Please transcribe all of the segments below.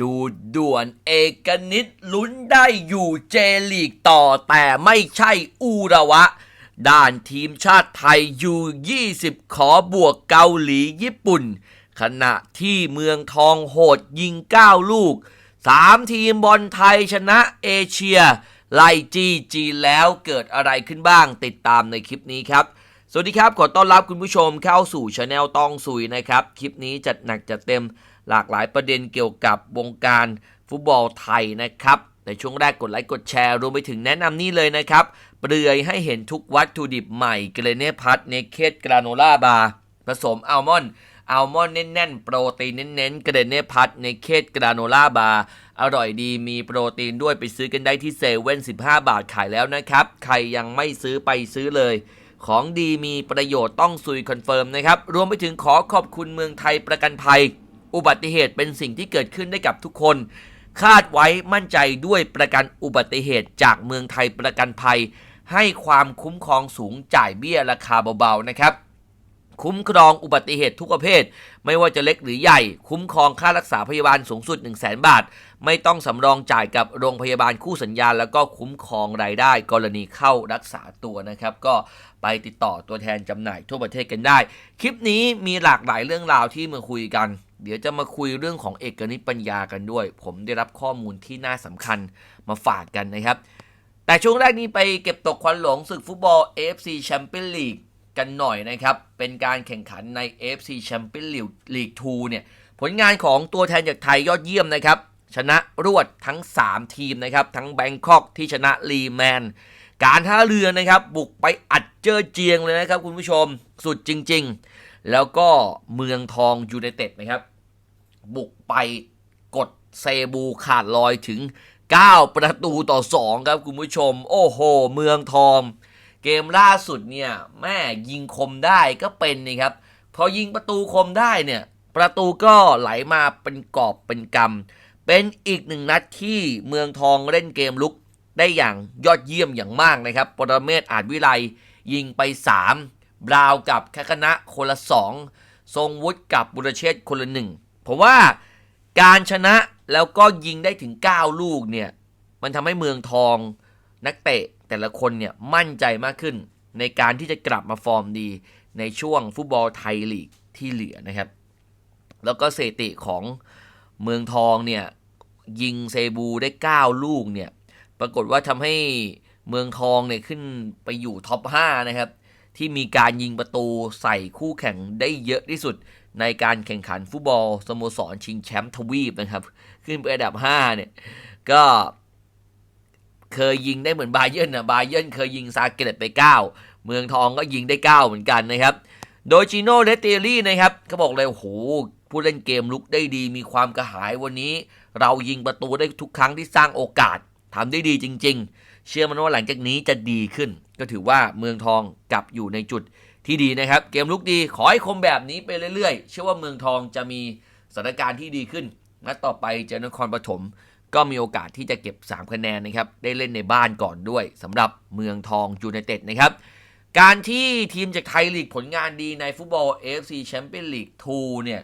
ดูด่วนเอกนิตลุ้นได้อยู่เจลีกต่อแต่ไม่ใช่อูระวะ ด้านทีมชาติไทยยู20 ขอบวกเกาหลีญี่ปุ่น ขณะที่เมืองทองโหดยิง 9 ลูก 3 ทีมบอลไทยชนะเอเชีย ไล่จีจีแล้วเกิดอะไรขึ้นบ้างติดตามในคลิปนี้ครับสวัสดีครับ ขอต้อนรับคุณผู้ชมเข้าสู่ช anel ตองสุยนะครับ คลิปนี้จัดหนักจัดเต็ม หลากหลายประเด็นเกี่ยวกับวงการฟุตบอลไทยนะครับ ในช่วงแรกกดไลค์กดแชร์รวมไปถึงแนะนำนี่เลยนะครับเปลือยให้เห็นทุกวัตถุดิบใหม่เกรเนพัทเนเคดกราโนล่าบาร์ผสมอัลมอนด์อัลมอนด์แน่นๆ โปรตีนเน้นๆ เกรเนพัทเนเคดกราโนล่าบาร์อร่อยดีมีโปรตีนด้วยไปซื้อกันได้ที่เซเว่น15 บาทขายแล้วนะครับ ใครยังไม่ซื้อไปซื้อเลย ของดีมีประโยชน์ต้องซุยคอนเฟิร์มนะครับ รวมไปถึงขอขอบคุณเมืองไทยประกันภัย อุบัติเหตุเป็นสิ่งที่เกิดขึ้นได้กับทุกคน คาดไว้มั่นใจด้วยประกันอุบัติเหตุจากเมืองไทยประกันภัย ให้ความคุ้มครองสูงจ่ายเบี้ยราคาเบาๆนะครับ คุ้มครองอุบัติเหตุทุกประเภท ไม่ว่าจะเล็กหรือใหญ่ คุ้มครองค่ารักษาพยาบาลสูงสุด 1 0 0 0 0แบาท ไม่ต้องสำรองจ่ายกับโรงพยาบาลคู่สัญญา แล้วก็คุ้มครองรายได้ กรณีเข้ารักษาตัวนะครับ ก็ไปติดต่อตัวแทนจำหน่ายทั่วประเทศกันได้ คลิปนี้มีหลากหลายเรื่องราวที่มาคุยกัน เดี๋ยวจะมาคุยเรื่องของเอกนิตปัญญากันด้วย ผมได้รับข้อมูลที่น่าสำคัญมาฝากกันนะครับ แต่ช่วงแรกนี้ไปเก็บตกควันหลงศึกฟุตบอล AFC Champions League กันหน่อยนะครับ เป็นการแข่งขันใน AFC Champions League League 2เนี่ย ผลงานของตัวแทนจากไทยยอดเยี่ยมนะครับ ชนะรวดทั้ง 3 ทีมนะครับ ทั้งแบงคอกที่ชนะลีแมน การท่าเรือนะครับ บุกไปอัดเจอเจียงเลยนะครับคุณผู้ชมสุดจริง ๆ แล้วก็เมืองทองยูไนเต็ดนะครับ บุกไปกดเซบูขาดลอยถึง 9 ประตูต่อ 2 ครับคุณผู้ชม โอ้โห เมืองทอง เกมล่าสุดเนี่ยแม่ยิงคมได้ก็เป็นนี่ครับ พอยิงประตูคมได้เนี่ย ประตูก็ไหลมาเป็นกอบเป็นกำเป็นอีกหนึ่งนัดที่เมืองทองเล่นเกมลุกได้อย่างยอดเยี่ยมอย่างมากนะครับ ปรเมศอาจวิไลยิงไป 3 บราวกับแคคณะคนละ 2 ทรงวุฒิกับบุรเชษคนละหนึ่งผมว่าการชนะแล้วก็ยิงได้ถึง 9 ลูกเนี่ย มันทำให้เมืองทองนักเตะ แต่ละคนเนี่ยมั่นใจมากขึ้น ในการที่จะกลับมาฟอร์มดีในช่วงฟุตบอลไทยลีกที่เหลือนะครับ แล้วก็สถิติของเมืองทองเนี่ยยิงเซบูได้ 9 ลูกเนี่ยปรากฏว่าทำให้เมืองทองเนี่ยขึ้นไปอยู่ท็อป 5 นะครับ ที่มีการยิงประตูใส่คู่แข่งได้เยอะที่สุดในการแข่งขันฟุตบอลสโมสรชิงแชมป์ทวีปนะครับ ขึ้นไปอันดับ 5 เนี่ย ก็ เคยยิงได้เหมือนบาเยิร์นนะบาเยิร์นเคยยิงซาเกตไป 9 เมืองทองก็ยิงได้ 9 เหมือนกันนะครับ โดยจิโน่เลเตอรี่นะครับก็บอกเลยโอ้โหผู้เล่นเกมลุกได้ดีมีความกระหายวันนี้ เรายิงประตูได้ทุกครั้งที่สร้างโอกาสทำได้ดีจริง ๆ เชื่อมันว่าหลังจากนี้จะดีขึ้น ก็ถือว่าเมืองทองกลับอยู่ในจุดที่ดีนะครับ เกมลุกดีขอให้คมแบบนี้ไปเรื่อยๆ เชื่อว่าเมืองทองจะมีสถานการณ์ที่ดีขึ้นนัดต่อไปเจอนครปฐม ก็มีโอกาสที่จะเก็บ 3 คะแนนนะครับ ได้เล่นในบ้านก่อนด้วยสำหรับเมืองทองยูไนเต็ดนะครับ การที่ทีมจากไทยลีกผลงานดีในฟุตบอล AFC Champions League 2 เนี่ย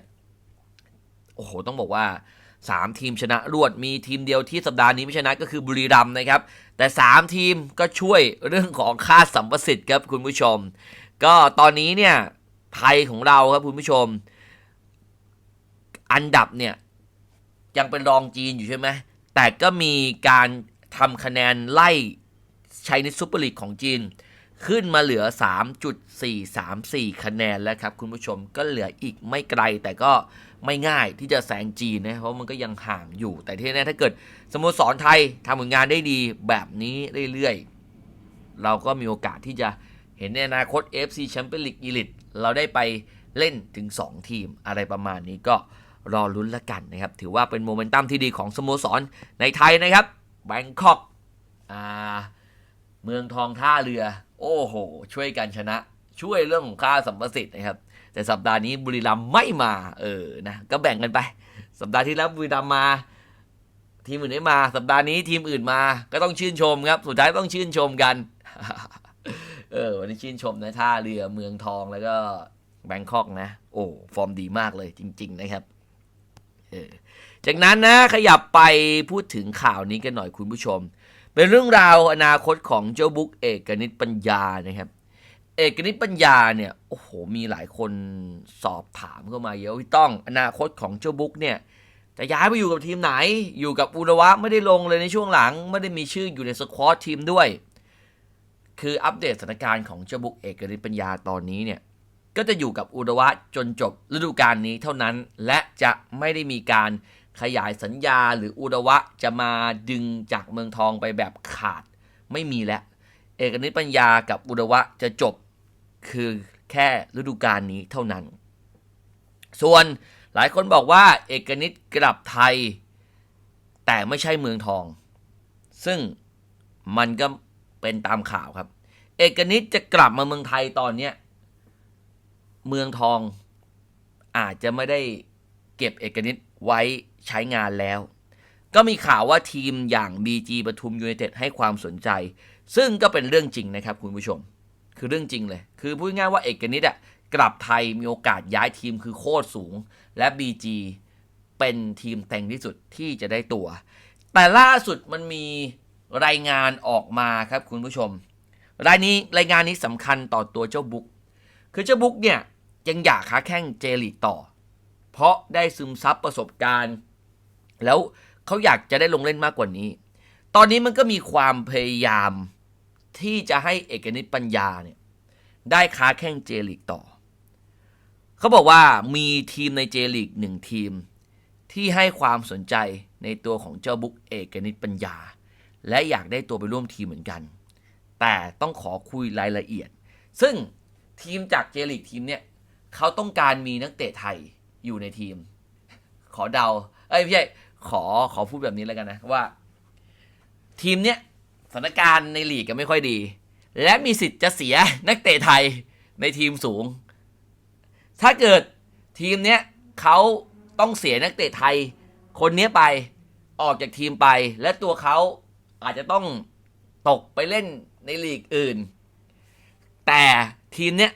โอ้โห ต้องบอกว่า 3 ทีมชนะรวด มีทีมเดียวที่สัปดาห์นี้ไม่ชนะก็คือบุรีรัมย์นะครับ แต่ 3 ทีมก็ช่วยเรื่องของค่าสัมประสิทธิ์ครับคุณผู้ชม ก็ตอนนี้เนี่ยไทยของเราครับคุณผู้ชม อันดับเนี่ยยังเป็นรองจีนอยู่ใช่ไหม แต่ก็มีการทำคะแนนไล่ชัยนิซูเปอร์ลีกของจีน ขึ้นมาเหลือ 3.434 คะแนนแล้วครับ คุณผู้ชมก็เหลืออีกไม่ไกลแต่ก็ไม่ง่ายที่จะแซงจีนนะเพราะมันก็ยังห่างอยู่ แต่ที่แน่ถ้าเกิดสโมสรไทยทำผลงานได้ดีแบบนี้เรื่อยๆ เราก็มีโอกาสที่จะเห็นในอนาคต FC Champions League Elite เราได้ไปเล่นถึง 2 ทีมอะไรประมาณนี้ก็ รอลุ้นละกันนะครับ ถือว่าเป็นโมเมนตัมที่ดีของสโมสรในไทยนะครับแบงคอกอ่าเมืองทองท่าเรือ โอ้โห ช่วยกันชนะ ช่วยเรื่องของค่าสัมประสิทธิ์นะครับ แต่สัปดาห์นี้บุรีรัมย์ไม่มาเออนะก็แบ่งกันไป สัปดาห์ที่แล้วบุรีรัมย์มา ทีมอื่นไม่มา สัปดาห์นี้ทีมอื่นมา ก็ต้องชื่นชมครับ สุดท้ายต้องชื่นชมกันเออวันนี้ชื่นชมนะท่าเรือเมืองทองแล้วก็แบงคอกนะ โอ้ฟอร์มดีมากเลยจริง ๆ นะครับ จากนั้นนะขยับไปพูดถึงข่าวนี้กันหน่อยคุณผู้ชม เป็นเรื่องราวอนาคตของเจ้าบุ๊กเอกนิตปัญญานะครับ เอกนิตปัญญาเนี่ยโอ้โหมีหลายคนสอบถามเข้ามาเยอะพี่ต้องอนาคตของเจ้าบุ๊กเนี่ยจะย้ายไปอยู่กับทีมไหน อยู่กับอุระวะไม่ได้ลงเลยในช่วงหลัง ไม่ได้มีชื่ออยู่ในสควอตทีมด้วย คืออัปเดตสถานการณ์ของเจ้าบุ๊กเอกฤทธิ์ปัญญาตอนนี้เนี่ย ก็จะอยู่กับอุระวะจนจบฤดูกาลนี้เท่านั้น และจะไม่ได้มีการขยายสัญญาหรืออุระวะจะมาดึงจากเมืองทองไปแบบขาดไม่มีแล้ว เอกนิตปัญญากับอุระวะจะจบคือแค่ฤดูกาลนี้เท่านั้น ส่วนหลายคนบอกว่าเอกนิตกลับไทย แต่ไม่ใช่เมืองทอง ซึ่งมันก็เป็นตามข่าวครับ เอกนิตจะกลับมาเมืองไทยตอนเนี้ย เมืองทองอาจจะไม่ได้เก็บเอกนิตไว้ใช้งานแล้ว ก็มีข่าวว่าทีมอย่าง BG ปทุมยูไนเต็ดให้ความสนใจ ซึ่งก็เป็นเรื่องจริงนะครับคุณผู้ชม คือเรื่องจริงเลย คือพูดง่ายว่าเอกนิตอะกลับไทยมีโอกาสย้ายทีมคือโคตรสูง และ BG เป็นทีมแต่งที่สุดที่จะได้ตัว แต่ล่าสุดมันมีรายงานออกมาครับคุณผู้ชม รายนี้รายงานนี้สำคัญต่อตัวเจ้าบุ๊กคือเจ้าบุ๊กเนี่ย ยังอยากค้าแข่งเจลีกต่อ เพราะได้ซึมซับประสบการณ์ แล้วเขาอยากจะได้ลงเล่นมากกว่านี้ ตอนนี้มันก็มีความพยายามที่จะให้เอกนิตปัญญาเนี่ยได้ค้าแข่งเจลีกต่อ เขาบอกว่ามีทีมในเจลีกหนึ่งทีม ที่ให้ความสนใจในตัวของเจ้าบุ๊กเอกนิตปัญญา และอยากได้ตัวไปร่วมทีมเหมือนกัน แต่ต้องขอคุยรายละเอียด ซึ่งทีมจากเจลีกทีมเนี่ย เขาต้องการมีนักเตะไทยอยู่ในทีม ขอเดา เอ้ยไม่ใช่ขอขอพูดแบบนี้แล้วกันนะว่า ทีมเนี้ยสถานการณ์ในลีกก็ไม่ค่อยดี และมีสิทธิ์จะเสียนักเตะไทยในทีมสูง ถ้าเกิดทีมเนี้ยเขาต้องเสียนักเตะไทย คนนี้ไปออกจากทีมไป และตัวเขาอาจจะต้องตกไปเล่นในลีกอื่น แต่ทีมเนี้ย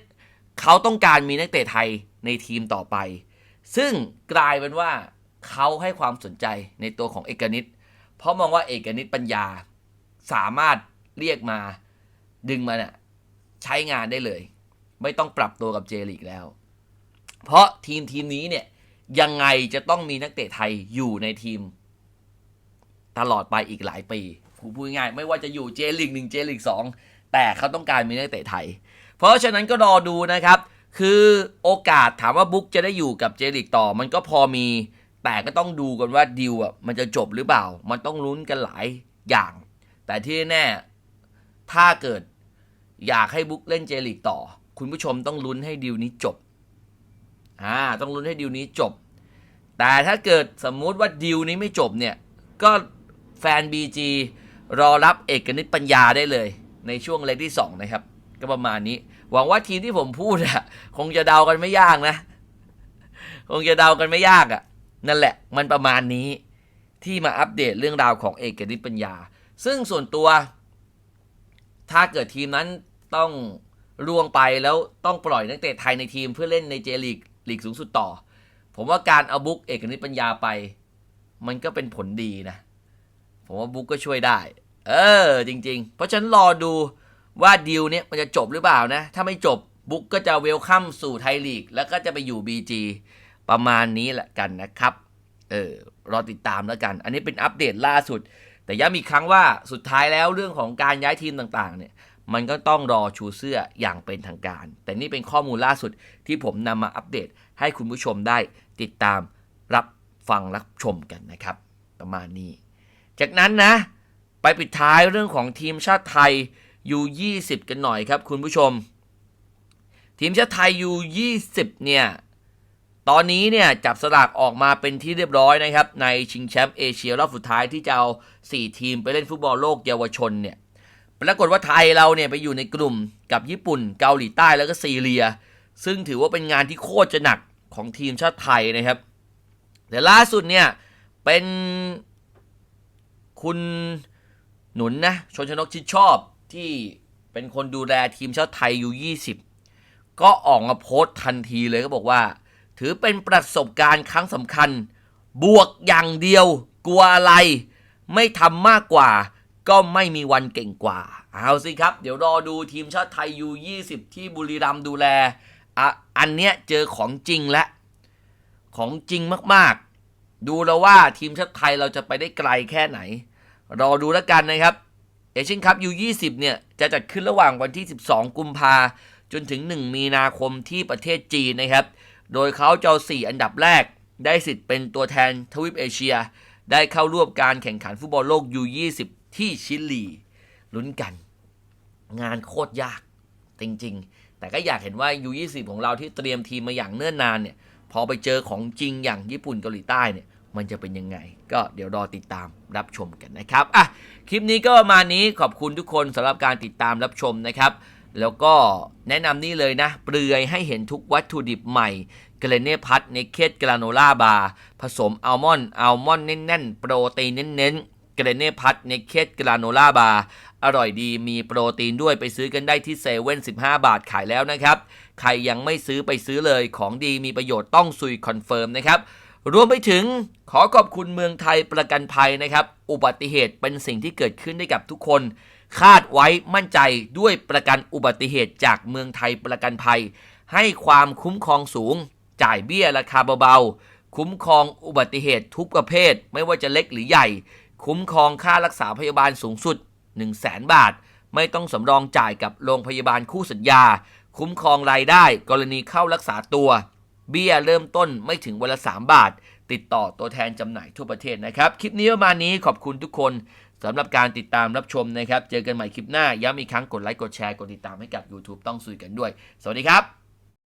เขาต้องการมีนักเตะไทยในทีมต่อไป ซึ่งกลายเป็นว่าเขาให้ความสนใจในตัวของเอกนิตเพราะมองว่าเอกนิตปัญญาสามารถเรียกมาดึงมาเนี่ยใช้งานได้เลย ไม่ต้องปรับตัวกับเจลีกแล้ว เพราะทีมทีมนี้เนี่ยยังไงจะต้องมีนักเตะไทยอยู่ในทีม ตลอดไปอีกหลายปีผมพูดง่ายไม่ว่าจะอยู่เจลีกหนึ่งเจลีกสองแต่เขาต้องการมีนักเตะไทย เพราะฉะนั้นก็รอดูนะครับ คือโอกาสถามว่าบุ๊กจะได้อยู่กับเจลีกต่อ มันก็พอมี แต่ก็ต้องดูกันว่าดิวอะมันจะจบหรือเปล่า มันต้องลุ้นกันหลายอย่าง แต่ที่แน่ถ้าเกิดอยากให้บุ๊กเล่นเจลีกต่อ คุณผู้ชมต้องลุ้นให้ดิวนี้จบอ่าต้องลุ้นให้ดิวนี้จบ แต่ถ้าเกิดสมมุติว่าดิวนี้ไม่จบเนี่ยก็แฟน BG รอรับเอกนิตปัญญาได้เลย ในช่วงเล็กที่ 2 นะครับ ก็ประมาณนี้ หวังว่าทีมที่ผมพูดอะคงจะเดากันไม่ยากนะ คงจะเดากันไม่ยากอะนั่นแหละ มันประมาณนี้ที่มาอัปเดตเรื่องราวของเอกนิตปัญญา ซึ่งส่วนตัว ถ้าเกิดทีมนั้นต้องล่วงไปแล้วต้องปล่อยนักเตะไทยในทีมเพื่อเล่นในเจลีกลีกสูงสุดต่อ ผมว่าการเอาบุ๊กเอกนิตปัญญาไป มันก็เป็นผลดีนะ ผมว่าบุ๊กก็ช่วยได้ เออ จริง ๆ เพราะฉะนั้นรอดู ว่าดีลเนี้ยมันจะจบหรือเปล่านะ ถ้าไม่จบบุ๊กก็จะเวลคัมสู่ไทยลีก แล้วก็จะไปอยู่ BG ประมาณนี้แหละกันนะครับ เออรอติดตามแล้วกัน อันนี้เป็นอัปเดตล่าสุด แต่ย้ำอีกครั้งว่าสุดท้ายแล้วเรื่องของการย้ายทีมต่างๆ เนี่ย มันก็ต้องรอชูเสื้ออย่างเป็นทางการ แต่นี่เป็นข้อมูลล่าสุดที่ผมนำมาอัปเดตให้คุณผู้ชมได้ติดตามรับฟังรับชมกันนะครับ ประมาณนี้ จากนั้นนะ ไปปิดท้ายเรื่องของทีมชาติไทย ยู20 กันหน่อยครับคุณผู้ชม ทีมชาติไทยยู20 เนี่ย ตอนนี้เนี่ย จับสลากออกมาเป็นที่เรียบร้อยนะครับ ในชิงแชมป์เอเชียรอบสุดท้ายที่จะเอา 4 ทีมไปเล่นฟุตบอลโลกเยาวชนเนี่ยปรากฏว่าไทยเราเนี่ยไปอยู่ในกลุ่มกับญี่ปุ่น เกาหลีใต้แล้วก็ซีเรีย ซึ่งถือว่าเป็นงานที่โคตรจะหนักของทีมชาติไทยนะครับ แต่ล่าสุดเนี่ยเป็นคุณหนุนนะชนชนกชิดชอบ ที่เป็นคนดูแลทีมชาติไทยอยู่20 ก็ออกมาโพสต์ทันทีเลยก็บอกว่า ถือเป็นประสบการณ์ครั้งสำคัญ บวกอย่างเดียว กลัวอะไร ไม่ทำมากกว่า ก็ไม่มีวันเก่งกว่า เอาสิครับ เดี๋ยวรอดูทีมชาติไทยยู20 ที่บุรีรัมย์ดูแลอะอันเนี้ยเจอของจริงและ ของจริงมากๆ ดูแล้วว่าทีมชาติไทยเราจะไปได้ไกลแค่ไหน รอดูแล้วกันนะครับ เอเชียนคัพยู20เนี่ยจะจัดขึ้นระหว่างวันที่ 12 กุมภาจนถึง 1 มีนาคมที่ประเทศจีนนะครับ โดยเขาจะเอา4อันดับแรก ได้สิทธิ์เป็นตัวแทนทวีปเอเชีย ได้เข้าร่วมการแข่งขันฟุตบอลโลก U20 ที่ชิลีลุ้นกัน งานโคตรยากจริง ๆ แต่ก็อยากเห็นว่า U20 ของเราที่เตรียมทีมมาอย่างเนิ่นนานเนี่ย พอไปเจอของจริงอย่างญี่ปุ่นเกาหลีใต้เนี่ย มันจะเป็นยังไง ก็เดี๋ยวรอติดตามรับชมกันนะครับอะคลิปนี้ก็ประมาณนี้ขอบคุณทุกคนสำหรับการติดตามรับชมนะครับ แล้วก็แนะนำนี่เลยนะ เปลือยให้เห็นทุกวัตถุดิบใหม่เกรเน่พัทเนเคดกราโนล่าบาร์ผสมอัลมอนด์อัลมอนด์แน่นๆ โปรตีนเน้นๆเกรเน่พัทเนเคดกราโนล่าบาร์อร่อยดีมีโปรตีนด้วยไปซื้อกันได้ที่เซเว่น15บาทขายแล้วนะครับ ใครยังไม่ซื้อไปซื้อเลยของดีมีประโยชน์ต้องซุยคอนเฟิร์มนะครับ รวมไปถึงขอขอบคุณเมืองไทยประกันภัยนะครับ อุบัติเหตุเป็นสิ่งที่เกิดขึ้นได้กับทุกคน คาดไว้มั่นใจด้วยประกันอุบัติเหตุจากเมืองไทยประกันภัย ให้ความคุ้มครองสูง จ่ายเบี้ยราคาเบาๆ คุ้มครองอุบัติเหตุทุกประเภท ไม่ว่าจะเล็กหรือใหญ่ คุ้มครองค่ารักษาพยาบาลสูงสุด 1 0 0 0 0แสนบาท ไม่ต้องสำรองจ่ายกับโรงพยาบาลคู่สัญญา คุ้มครองรายได้ กรณีเข้ารักษาตัว เบี้ยเริ่มต้นไม่ถึงวันละ 3 บาท ติดต่อตัวแทนจำหน่ายทั่วประเทศนะครับ คลิปนี้ประมาณนี้ขอบคุณทุกคนสำหรับการติดตามรับชมนะครับ เจอกันใหม่คลิปหน้า ย้ำอีกครั้งกดไลค์กดแชร์กดติดตามให้กับ YouTube ต้องซุยกันด้วย สวัสดีครับ